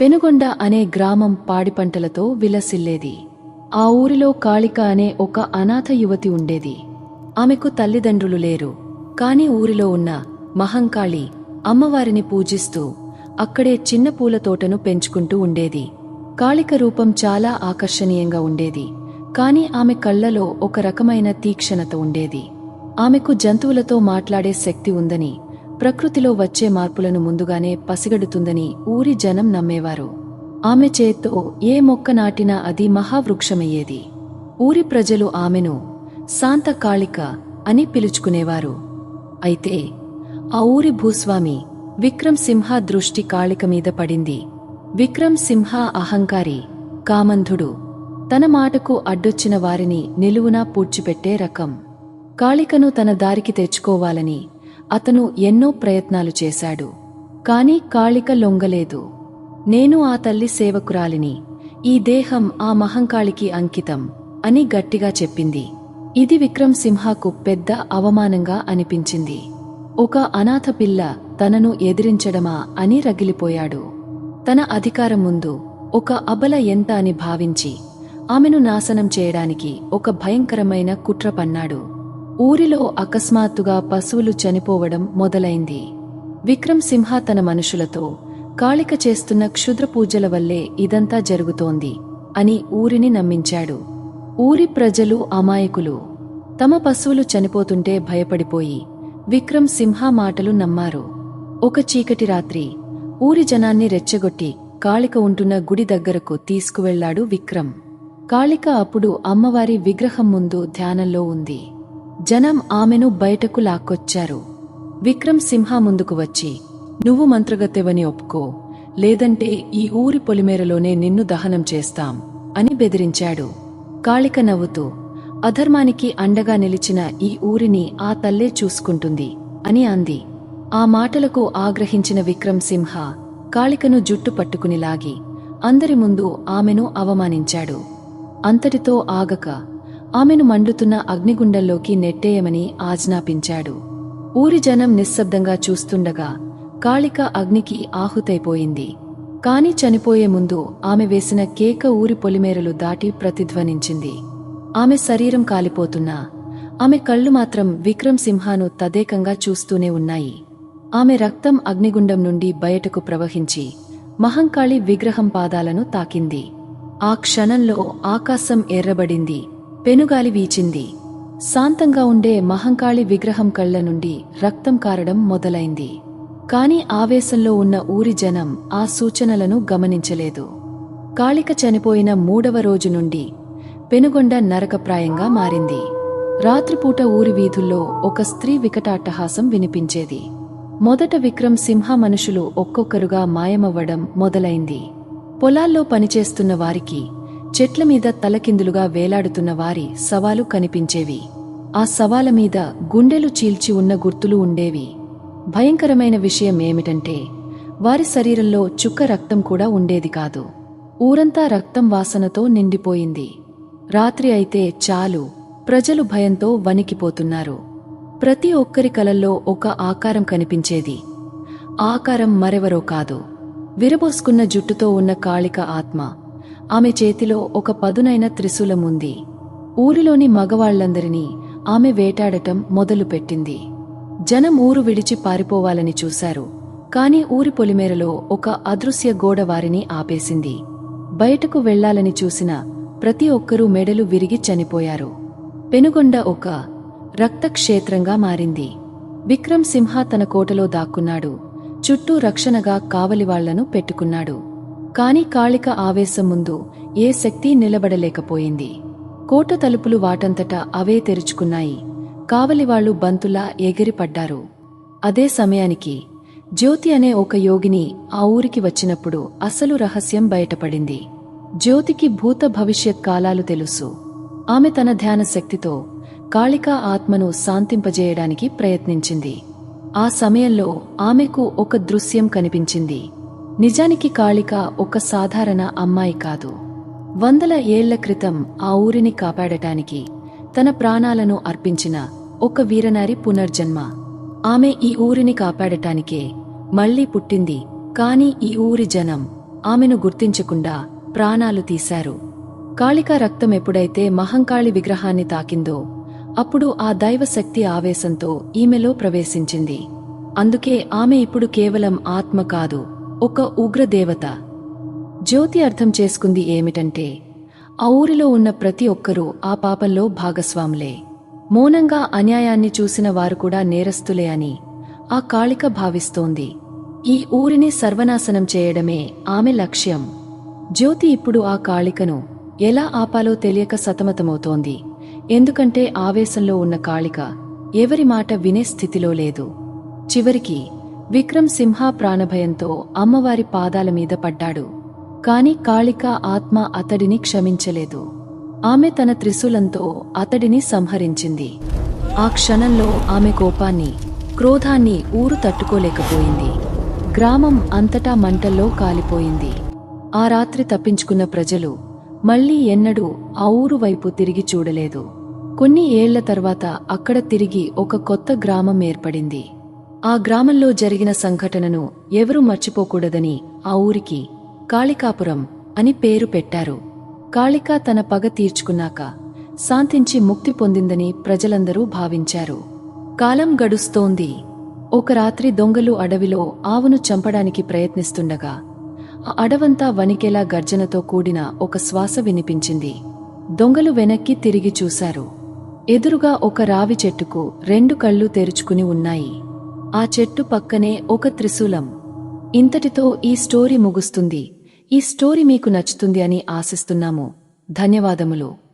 పెనుగొండ అనే గ్రామం పాడిపంటలతో విలసిల్లేది. ఆ ఊరిలో కాళిక అనే ఒక అనాథ యువతి ఉండేది. ఆమెకు తల్లిదండ్రులు లేరు. కాని ఊరిలో ఉన్న మహంకాళి అమ్మవారిని పూజిస్తూ అక్కడే చిన్న పూల తోటను పెంచుకుంటూ ఉండేది. కాళిక రూపం చాలా ఆకర్షణీయంగా ఉండేది. కాని ఆమె కళ్ళలో ఒక రకమైన తీక్షణత ఉండేది. ఆమెకు జంతువులతో మాట్లాడే శక్తి ఉందని ప్రకృతిలో వచ్చే మార్పులను ముందుగానే పసిగడుతుందని ఊరి జనం నమ్మేవారు. ఆమె చేత్తో ఏ మొక్క నాటినా అది మహావృక్షమయ్యేది. ఊరి ప్రజలు ఆమెను శాంత కాళిక అని పిలుచుకునేవారు. అయితే ఆ ఊరి భూస్వామి విక్రమ్ సింహ దృష్టి కాళిక మీద పడింది. విక్రమ్ సింహ అహంకారి కామంధుడు. తన మాటకు అడ్డొచ్చిన వారిని నిలువునా పూడ్చిపెట్టే రకం. కాళికను తన దారికి తెచ్చుకోవాలని అతను ఎన్నో ప్రయత్నాలు చేశాడు కాని కాళిక లొంగలేదు. నేను ఆ తల్లి సేవకురాలిని ఈ దేహం ఆ మహంకాళికి అంకితం అని గట్టిగా చెప్పింది. ఇది విక్రమ్ సింహకు పెద్ద అవమానంగా అనిపించింది. ఒక అనాథ పిల్ల తనను ఎదిరించడమా అని రగిలిపోయాడు. తన అధికారం ముందు ఒక అబల ఎంత అని భావించి ఆమెను నాశనం చేయడానికి ఒక భయంకరమైన కుట్ర పన్నాడు. ఊరిలో అకస్మాత్తుగా పశువులు చనిపోవడం మొదలైంది. విక్రమ్ సింహ తన మనుషులతో కాళిక చేస్తున్న క్షుద్ర పూజల వల్లే ఇదంతా జరుగుతోంది అని ఊరిని నమ్మించాడు. ఊరి ప్రజలు అమాయకులు. తమ పశువులు చనిపోతుంటే భయపడిపోయి విక్రమ్ సింహ మాటలు నమ్మారు. ఒక చీకటి రాత్రి ఊరి జనాన్ని రెచ్చగొట్టి కాళిక ఉంటున్న గుడి దగ్గరకు తీసుకువెళ్ళాడు విక్రమ్. కాళిక అప్పుడు అమ్మవారి విగ్రహం ముందు ధ్యానంలో ఉంది. జనం ఆమెను బయటకు లాక్కొచ్చారు. విక్రమ్ సింహ ముందుకు వచ్చి నువ్వు మంత్రగత్తెవని ఒప్పుకో. లేదంటే ఈ ఊరి పొలిమేరలోనే నిన్ను దహనం చేస్తాం అని బెదిరించాడు. కాళిక నవ్వుతూ అధర్మానికి అండగా నిలిచిన ఈ ఊరిని ఆ తల్లే చూసుకుంటుంది అని అంది. ఆ మాటలకు ఆగ్రహించిన విక్రమ్ సింహ కాళికను జుట్టు పట్టుకుని లాగి అందరి ముందు ఆమెను అవమానించాడు. అంతటితో ఆగక ఆమెను మండుతున్న అగ్నిగుండంలోకి నెట్టేయమని ఆజ్ఞాపించాడు. ఊరి జనం నిశ్శబ్దంగా చూస్తుండగా కాళిక అగ్నికి ఆహుతైపోయింది. కాని చనిపోయే ముందు ఆమె వేసిన కేక ఊరి పొలిమేరలు దాటి ప్రతిధ్వనించింది. ఆమె శరీరం కాలిపోతున్నా ఆమె కళ్ళు మాత్రం విక్రమ్ సింహాను తదేకంగా చూస్తూనే ఉన్నాయి. ఆమె రక్తం అగ్నిగుండం నుండి బయటకు ప్రవహించి మహంకాళి విగ్రహం పాదాలను తాకింది. ఆ క్షణంలో ఆకాశం ఎర్రబడింది. పెనుగాలి వీచింది. శాంతంగా ఉండే మహంకాళి విగ్రహం కళ్ళ నుండి రక్తం కారడం మొదలైంది. కాని ఆవేశంలో ఉన్న ఊరి జనం ఆ సూచనలను గమనించలేదు. కాళిక చనిపోయిన మూడవ రోజు నుండి పెనుగొండ నరకప్రాయంగా మారింది. రాత్రిపూట ఊరి వీధుల్లో ఒక స్త్రీ వికటాట్టహాసం వినిపించేది. మొదట విక్రమ్ సింహ మనుషులు ఒక్కొక్కరుగా మాయమవ్వడం మొదలైంది. పొలాల్లో పనిచేస్తున్న వారికి చెట్ల మీద తలకిందులుగా వేలాడుతున్న వారి సవాలు కనిపించేవి. ఆ సవాల మీద గుండెలు చీల్చి ఉన్న గుర్తులు ఉండేవి. భయంకరమైన విషయం ఏమిటంటే వారి శరీరంలో చుక్క రక్తం కూడా ఉండేది కాదు. ఊరంతా రక్తం వాసనతో నిండిపోయింది. రాత్రి అయితే చాలు ప్రజలు భయంతో వణికిపోతున్నారు. ప్రతి ఒక్కరి కలల్లో ఒక ఆకారం కనిపించేది. ఆకారం మరెవరో కాదు. విరబోసుకున్న జుట్టుతో ఉన్న కాళిక ఆత్మ ఆమె చేతిలో ఒక పదునైన త్రిశూలం ఉంది ఊరిలోని మగవాళ్ళందరినీ ఆమె వేటాడటం మొదలుపెట్టింది. జనం ఊరు విడిచి పారిపోవాలని చూశారు. కాని ఊరి పొలిమేరలో ఒక అదృశ్య గోడ వారిని ఆపేసింది. బయటకు వెళ్ళాలని చూసిన ప్రతి ఒక్కరూ మెడలు విరిగి చనిపోయారు. పెనుగొండ ఒక రక్తక్షేత్రంగా మారింది. విక్రమ్ సింహ తన కోటలో దాక్కున్నాడు. చుట్టూ రక్షణగా కావలివాళ్ళను పెట్టుకున్నాడు. కాని కాళిక ఆవేశం ముందు ఏ శక్తి నిలబడలేకపోయింది. కోట తలుపులు వాటంతటా అవే తెరుచుకున్నాయి. కావలివాళ్ళు బంతులా ఎగిరిపడ్డారు అదే సమయానికి జ్యోతి అనే ఒక యోగిని ఆ ఊరికి వచ్చినప్పుడు అసలు రహస్యం బయటపడింది. జ్యోతికి భూత భవిష్యత్ కాలాలు తెలుసు. ఆమె తన ధ్యాన శక్తితో కాళికా ఆత్మను శాంతింపజేయడానికి ప్రయత్నించింది. ఆ సమయంలో ఆమెకు ఒక దృశ్యం కనిపించింది. నిజానికి కాళిక ఒక సాధారణ అమ్మాయి కాదు. వందల ఏళ్ళ క్రితం ఆ ఊరిని కాపాడటానికి తన ప్రాణాలను అర్పించిన ఒక వీరనారి పునర్జన్మ. ఆమె ఈ ఊరిని కాపాడటానికే మళ్ళీ పుట్టింది కాని ఈ ఊరి జనం ఆమెను గుర్తించకుండా ప్రాణాలు తీశారు. కాళికా రక్తం ఎప్పుడైతే మహంకాళి విగ్రహాన్ని తాకిందో అప్పుడు ఆ దైవశక్తి ఆవేశంతో ఈమెలో ప్రవేశించింది. అందుకే ఆమె ఇప్పుడు కేవలం ఆత్మ కాదు ఒక ఉగ్రదేవత. జ్యోతి అర్థం చేసుకుంది ఏమిటంటే ఆ ఊరిలో ఉన్న ప్రతి ఒక్కరూ ఆ పాపంలో భాగస్వాములే. మౌనంగా అన్యాయాన్ని చూసిన వారు కూడా నేరస్తులే అని ఆ కాళిక భావిస్తోంది. ఈ ఊరిని సర్వనాశనం చేయడమే ఆమె లక్ష్యం. జ్యోతి ఇప్పుడు ఆ కాళికను ఎలా ఆపాలో తెలియక సతమతమవుతోంది. ఎందుకంటే ఆవేశంలో ఉన్న కాళిక ఎవరి మాట వినే స్థితిలో లేదు. చివరికి విక్రమ్ సింహ ప్రాణభయంతో అమ్మవారి పాదాల మీద పడ్డాడు. కాని కాళిక ఆత్మ అతడిని క్షమించలేదు. ఆమె తన త్రిశూలంతో అతడిని సంహరించింది. ఆ క్షణంలో ఆమె కోపాన్ని క్రోధాన్ని ఊరు తట్టుకోలేకపోయింది. గ్రామం అంతటా మంటల్లో కాలిపోయింది. ఆ రాత్రి తప్పించుకున్న ప్రజలు మళ్ళీ ఎన్నడూ ఆ ఊరు వైపు తిరిగి చూడలేదు. కొన్ని ఏళ్ళ తర్వాత అక్కడ తిరిగి ఒక కొత్త గ్రామం ఏర్పడింది. ఆ గ్రామంలో జరిగిన సంఘటనను ఎవరూ మర్చిపోకూడదని ఆ ఊరికి కాళికాపురం అని పేరు పెట్టారు. కాళిక తన పగ తీర్చుకున్నాక శాంతించి ముక్తి పొందిందని ప్రజలందరూ భావించారు. కాలం గడుస్తోంది. ఒక రాత్రి దొంగలు అడవిలో ఆవును చంపడానికి ప్రయత్నిస్తుండగా ఆ అడవంతా వణికేలా గర్జనతో కూడిన ఒక శ్వాస వినిపించింది. దొంగలు వెనక్కి తిరిగి చూశారు. ఎదురుగా ఒక రావి చెట్టుకు రెండు కళ్ళు తెరుచుకుని ఉన్నాయి. ఆ చెట్టు పక్కనే ఒక త్రిశూలం. ఇంతటితో ఈ స్టోరీ ముగుస్తుంది. ఈ స్టోరీ మీకు నచ్చుతుంది అని ఆశిస్తున్నాము. ధన్యవాదములు.